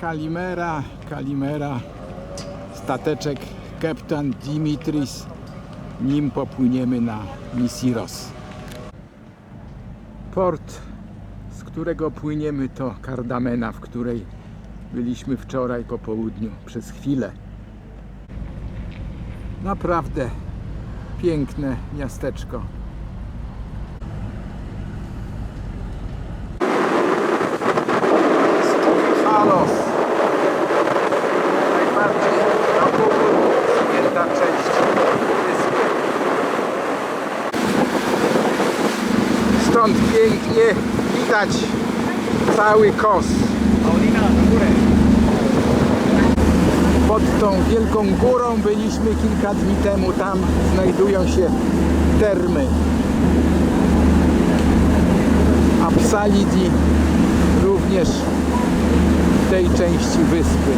Kalimera, Kalimera, stateczek kapitan Dimitris. Nim popłyniemy na Misiros. Port, z którego płyniemy to Kardamena, w której byliśmy wczoraj po południu przez chwilę. Naprawdę piękne miasteczko. Halos. Najbardziej na południu zwinięta część wyspy. Stąd pięknie widać cały kos. Pod tą wielką górą byliśmy kilka dni temu. Tam znajdują się termy. A Psalidi również w tej części wyspy.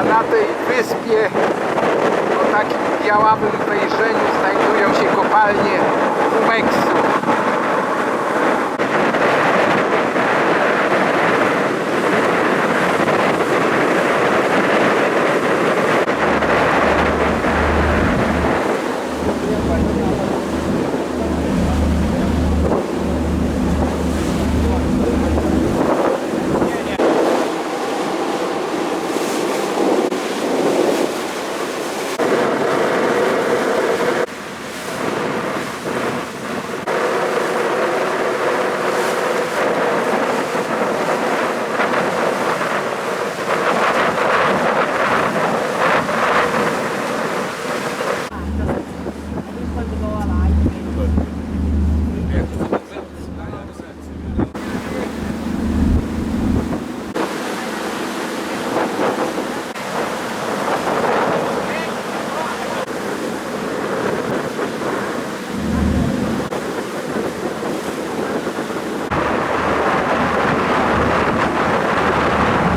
A na tej wyspie o białawym wejrzeniu znajdują się kopalnie Umeksu.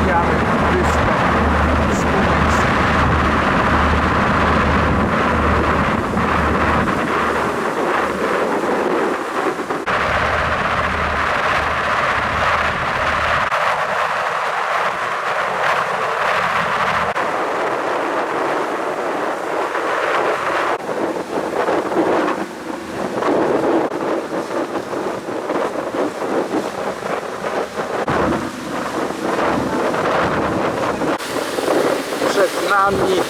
Mijamy wyspę z Umeksu. Przed nami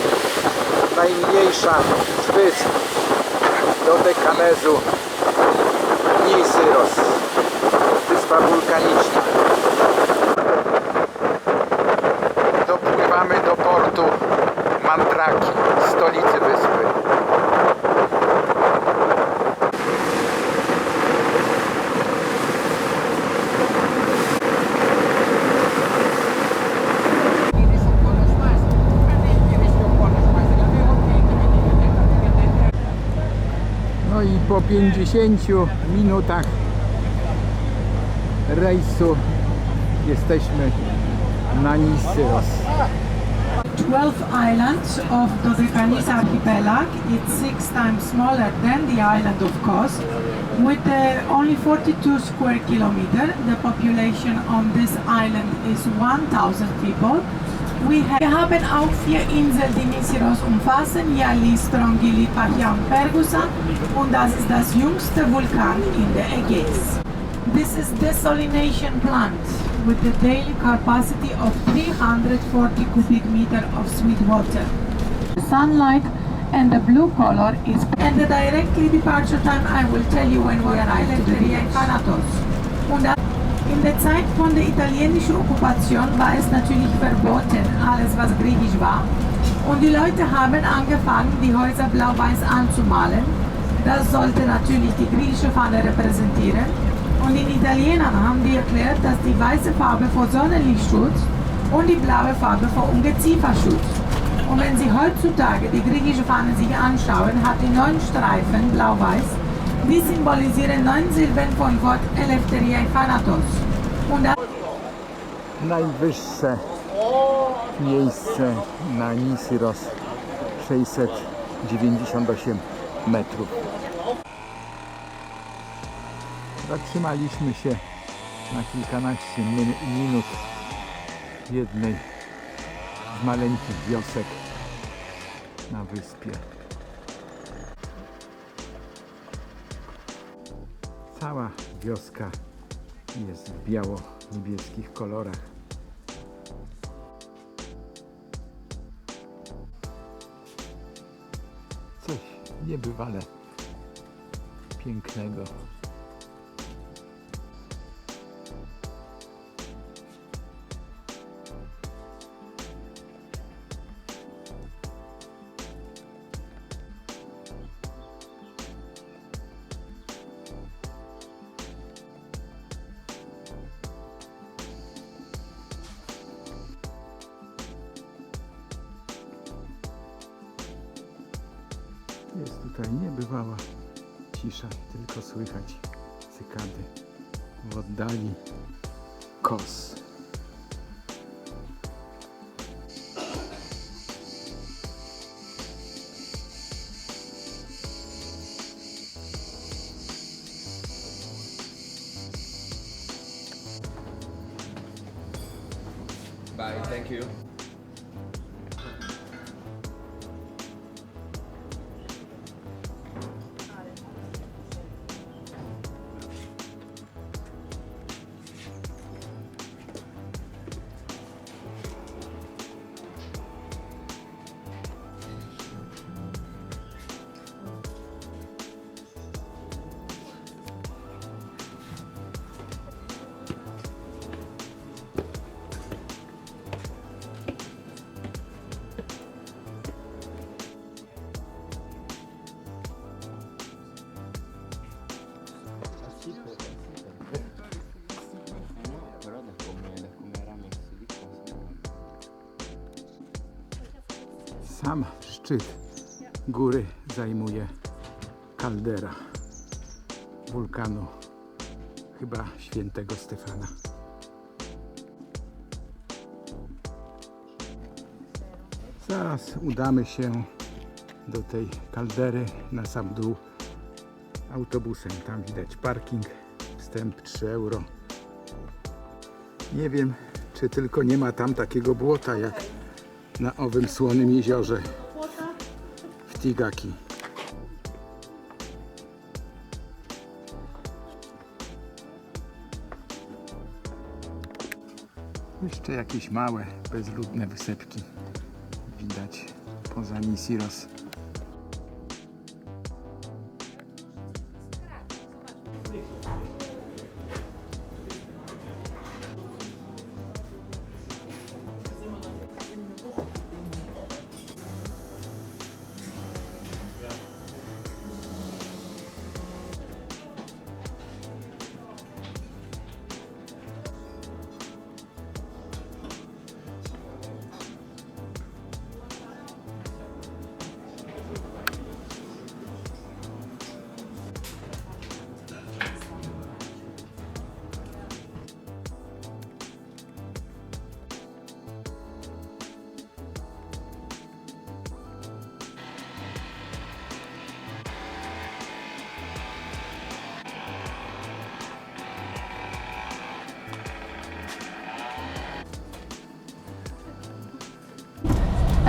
najmniejsza z wysp do Dekanezu Nisyros, wyspa wulkaniczna. Dopływamy do portu Mandraki, stolicy wyspy. No i po 50 minutach rejsu jesteśmy na Nisyros. 12 islands of Dodecanese archipelage. It's six times smaller than the island of Kos, with uh, only 42 square kilometer. The population on this island is 1,000 people. Wir haben auch vier Inseln, die Nisiros umfassen, Yali, Strongili, und Pergusa. Und das ist das jüngste Vulkan in der Ägäis. This is desalination plant with a daily capacity of 340 cubic meter of sweet water. The sunlight and the blue color is and the directly departure time I will tell you when we arrive to the Thanatos. In der Zeit von der italienischen Okkupation war es natürlich verboten, alles was griechisch war. Und die Leute haben angefangen, die Häuser blau-weiß anzumalen. Das sollte natürlich die griechische Fahne repräsentieren. Und den Italienern haben die erklärt, dass die weiße Farbe vor Sonnenlichtschutz und die blaue Farbe vor Ungezieferschutz. Und wenn Sie heutzutage die griechische Fahne sich anschauen, hat die neun Streifen blau-weiß. Die symbolisieren neun Silben von Wort Eleftheria Thanatos. Und das Najwyższe Miejsce na Nisiros 698 metrów. Zatrzymaliśmy się na kilkanaście min- minut w jednej z maleńkich wiosek na wyspie. Cała wioska jest w biało-niebieskich kolorach. Coś niebywale pięknego. W oddali kos. Bye, thank you. Sam szczyt góry zajmuje kaldera wulkanu, chyba świętego Stefana. Zaraz udamy się do tej kaldery na sam dół autobusem. Tam widać parking, wstęp 3 euro. Nie wiem, czy tylko nie ma tam takiego błota jak na owym słonym jeziorze w Tigaki. Jeszcze jakieś małe, bezludne wysepki widać poza Nisiros.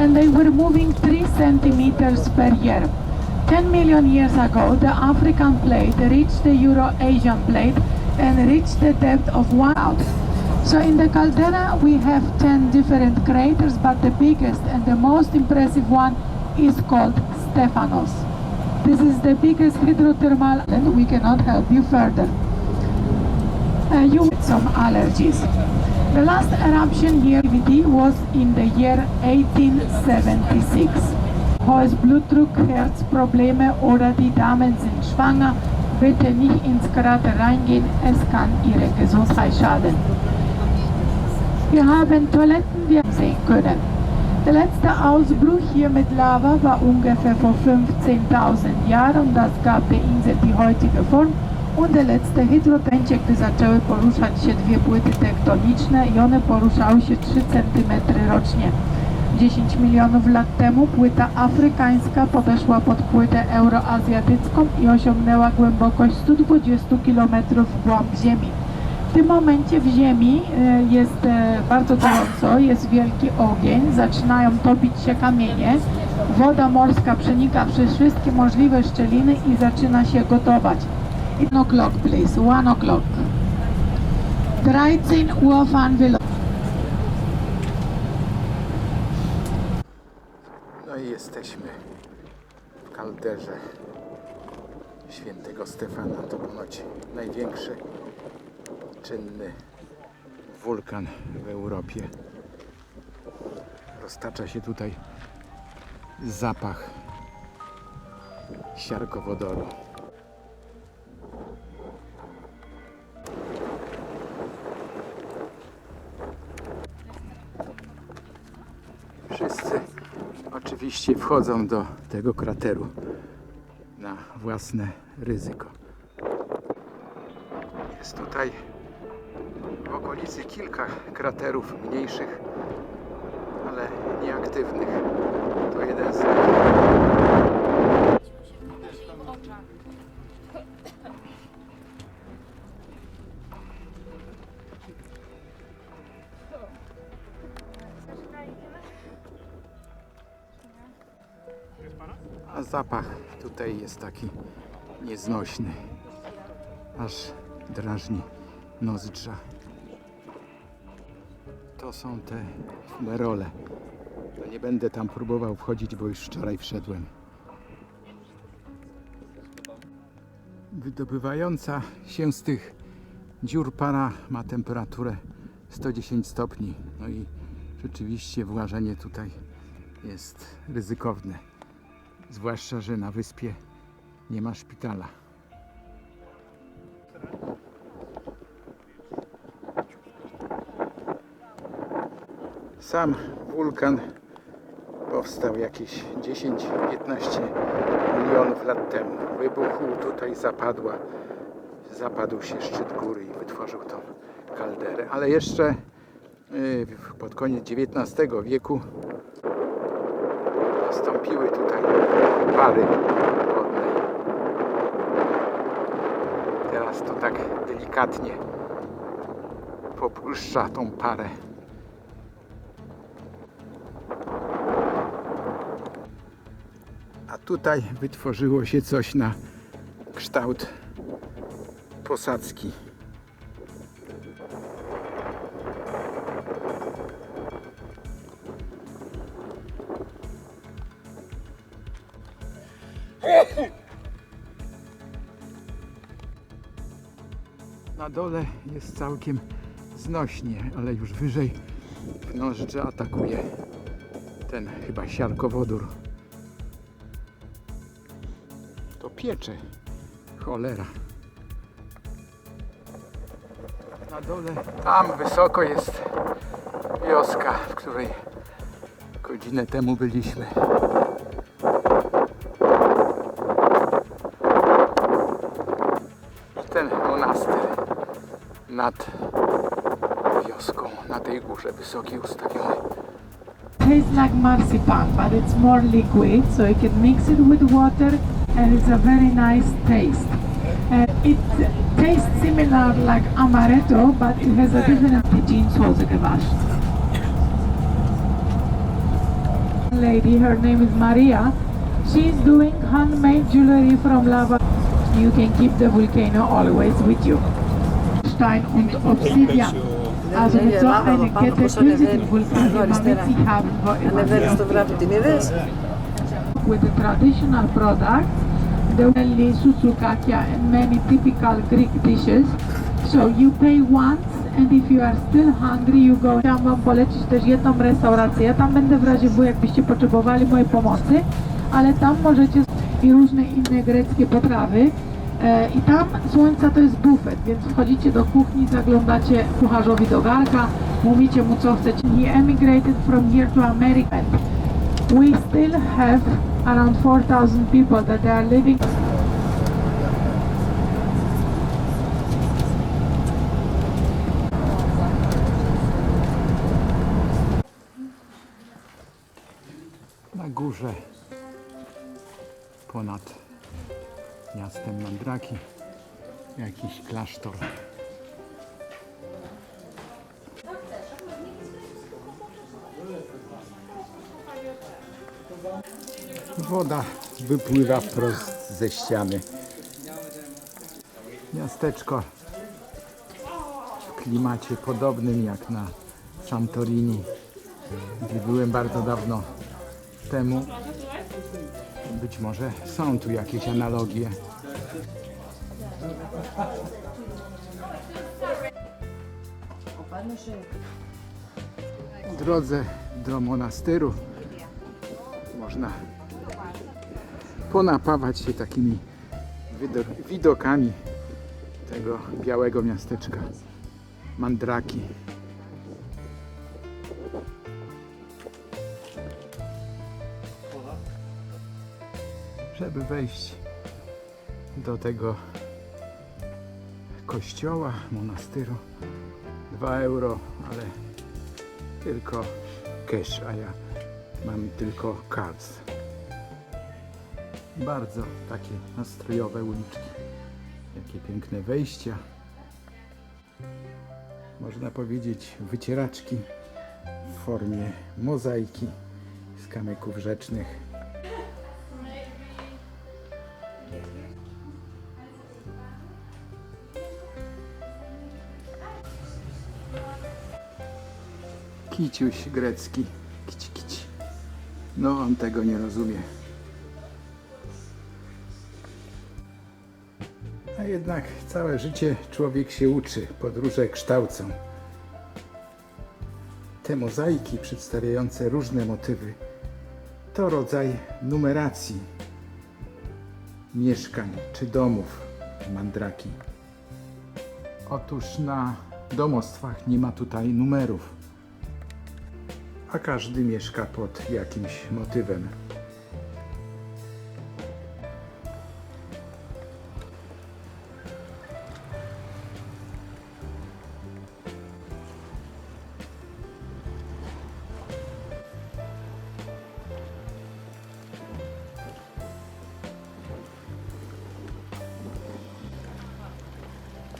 And they were moving 3 centimeters per year. 10 million years ago, the African plate reached the Euro-Asian plate and reached the depth of one out. So in the caldera we have 10 different craters, but the biggest and the most impressive one is called Stephanos. This is the biggest hydrothermal and we cannot help you further. Uh, you had some allergies. The last eruption here was in the year 1876. Hohes Blutdruck, Herzprobleme oder die Damen sind schwanger, bitte nicht ins Krater reingehen, es kann ihre Gesundheit schaden. Wir haben Toiletten, die wir sehen können. Der letzte Ausbruch hier mit Lava war ungefähr vor 15.000 Jahren. Das gab der Insel die heutige Form. Und der letzte hydrotencie, gdy zaczęły poruszać się dwie płyty tektoniczne i one poruszały się 3 cm rocznie. 10 milionów lat temu płyta afrykańska podeszła pod płytę euroazjatycką i osiągnęła głębokość 120 km w głąb Ziemi. W tym momencie w Ziemi e, jest e, bardzo gorąco, jest wielki ogień, zaczynają topić się kamienie, woda morska przenika przez wszystkie możliwe szczeliny i zaczyna się gotować. One o'clock, please. One o'clock. 13 Uhr fahren wir los. No i jesteśmy w kalderze świętego Stefana. To ponoć największy czynny wulkan w Europie. Roztacza się tutaj zapach siarkowodoru. Oczywiście wchodzą do tego krateru na własne ryzyko. Jest tutaj w okolicy kilka kraterów mniejszych, ale nieaktywnych. To jeden z nich. A zapach tutaj jest taki nieznośny. Aż drażni nozdrza. To są te merole. To nie będę tam próbował wchodzić, bo już wczoraj wszedłem. Wydobywająca się z tych dziur para ma temperaturę 110 stopni. No i rzeczywiście włażenie tutaj jest ryzykowne. Zwłaszcza, że na wyspie nie ma szpitala. Sam wulkan powstał jakieś 10-15 milionów lat temu. Wybuchł, tutaj zapadła, zapadł się szczyt góry i wytworzył tą kalderę. Ale jeszcze y, pod koniec XIX wieku nastąpiły tutaj pary wodne. Teraz to tak delikatnie popuszcza tą parę. A tutaj wytworzyło się coś na kształt posadzki. Dole jest całkiem znośnie, ale już wyżej nożdże atakuje ten chyba siarkowodór. To piecze. Cholera. Na dole, tam wysoko jest wioska, w której godzinę temu byliśmy. Nad wioską, na tej górze wysokiej ustawiony. tastes like marzipan, but it's more liquid, so you can mix it with water, and it's a very nice taste. Uh, it tastes similar like amaretto, but it has a different jeanssoße gewascht. Lady, her name is Maria. She's doing handmade jewelry from lava. You can keep the volcano always with you. Bernstein und Obsidian. Also mit so einer Kette können Sie den Vulkan immer mit sich haben, wo immer. With the traditional products, they only susukakia and many typical Greek dishes. So you pay once and if you are still hungry, you go. Chciałam Wam polecić też jedną restaurację. Ja tam będę w razie był, jakbyście potrzebowali mojej pomocy, ale tam możecie i różne inne greckie potrawy. E, I tam słońca to jest bufet, więc wchodzicie do kuchni, zaglądacie kucharzowi do garka, mówicie mu co chcecie. He emigrated from here to America. We still have around 4,000 people that they are living. na górze ponad miastem Mandraki jakiś klasztor. Woda wypływa wprost ze ściany. Miasteczko w klimacie podobnym jak na Santorini, gdzie byłem bardzo dawno temu. Być może są tu jakieś analogie. W drodze do monastyru można ponapawać się takimi wido- widokami tego białego miasteczka Mandraki. Żeby wejść do tego kościoła, monastyru 2 euro, ale tylko cash, a ja mam tylko cards. Bardzo takie nastrojowe uliczki. Jakie piękne wejścia. Można powiedzieć wycieraczki w formie mozaiki z kamyków rzecznych. Kiciuś grecki. Kici, kici. No on tego nie rozumie. A jednak całe życie człowiek się uczy, podróże kształcą. Te mozaiki przedstawiające różne motywy to rodzaj numeracji mieszkań czy domów mandraki. Otóż na domostwach nie ma tutaj numerów, a każdy mieszka pod jakimś motywem.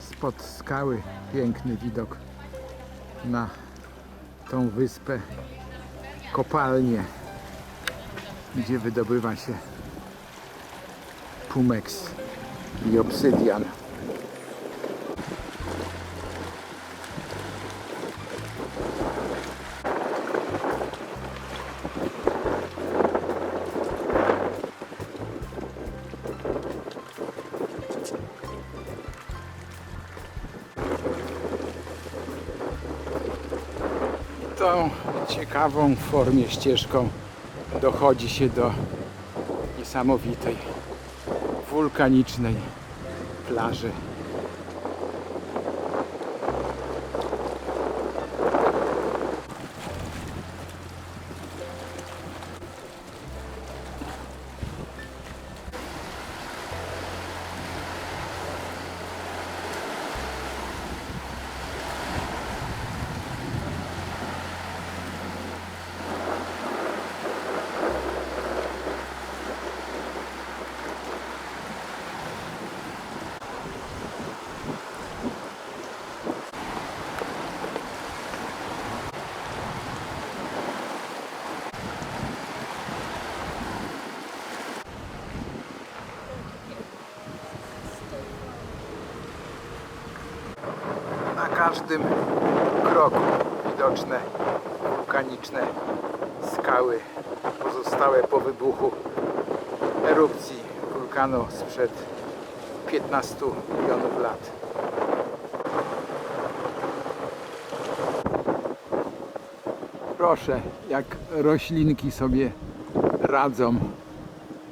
spod skały piękny widok na tą wyspę, kopalnię, gdzie wydobywa się pumeks i obsydian. Ciekawą formie ścieżką dochodzi się do niesamowitej wulkanicznej plaży. Na każdym kroku widoczne wulkaniczne skały pozostałe po wybuchu erupcji wulkanu sprzed 15 milionów lat. Proszę, jak roślinki sobie radzą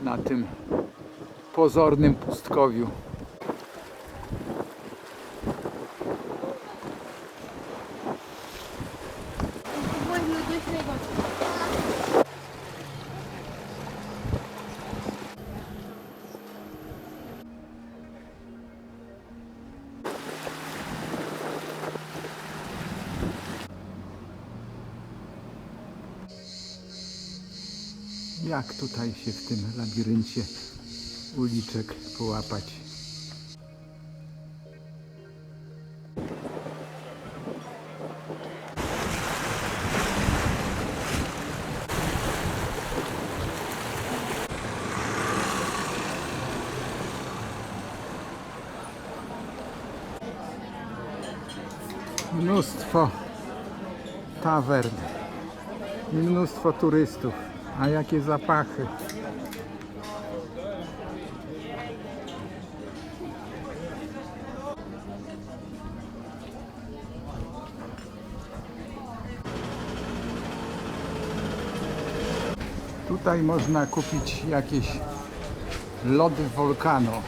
na tym pozornym pustkowiu. Jak tutaj się w tym labiryncie uliczek połapać. Mnóstwo tawern mnóstwo turystów. A jakie zapachy. Tutaj można kupić jakieś lody wolkano.